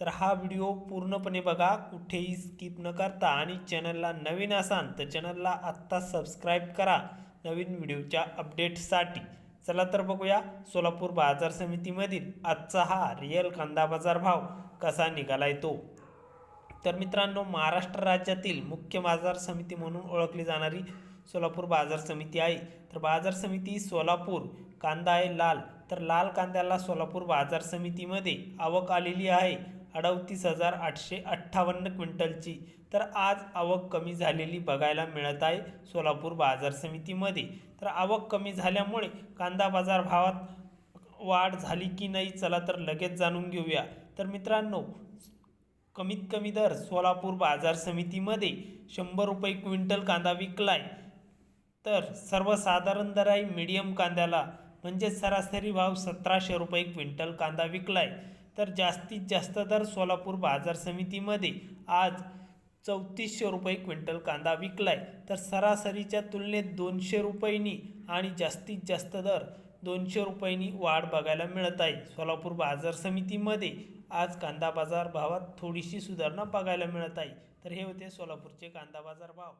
तर हा व्हिडिओ पूर्णपणे बघा कुठेही स्किप न करता. आणि चॅनलला नवीन असाल तर चॅनलला आत्ता सबस्क्राईब करा नवीन व्हिडिओच्या अपडेटसाठी चला तर बघूया सोलापूर बाजार समितीमधील आजचा हा रिअल कांदा बाजार भाव कसा निघाला येतो तर मित्रांनो महाराष्ट्र राज्यातील मुख्य बाजार समिती म्हणून ओळखली जाणारी सोलापूर बाजार समिती आहे. तर बाजार समिती सोलापूर कांदा आहे लाल. तर लाल कांद्याला सोलापूर बाजार समितीमध्ये आवक आलेली आहे. अडतीस हजार आठशे अठ्ठावन्न क्विंटलची. तर आज आवक कमी झालेली बघायला मिळत आहे सोलापूर बाजार समितीमध्ये. तर आवक कमी झाल्यामुळे कांदा बाजार भावात वाढ झाली की नाही चला तर लगेच जाणून घेऊया. तर मित्रांनो कमीत कमी दर सोलापूर बाजार समितीमध्ये शंभर रुपये क्विंटल कांदा विकलाय. तर सर्वसाधारण दर आहे मीडियम कांद्याला म्हणजे सरासरी भाव सतराशे रुपये क्विंटल कांदा विकलाय. तर जास्तीत जास्त दर सोलापूर बाजार समितीमध्ये आज चौतीसशे रुपये क्विंटल कांदा विकलाय. तर सरासरीच्या तुलनेत दोनशे रुपयांनी आणि जास्तीत जास्त दर दोनशे रुपयांनी वाढ बघायला मिळत आहे. सोलापूर बाजार समितीमध्ये आज कांदा बाजार भावात थोडीशी सुधारणा बघायला मिळत आहे. तर हे होते सोलापूरचे कांदा बाजार भाव.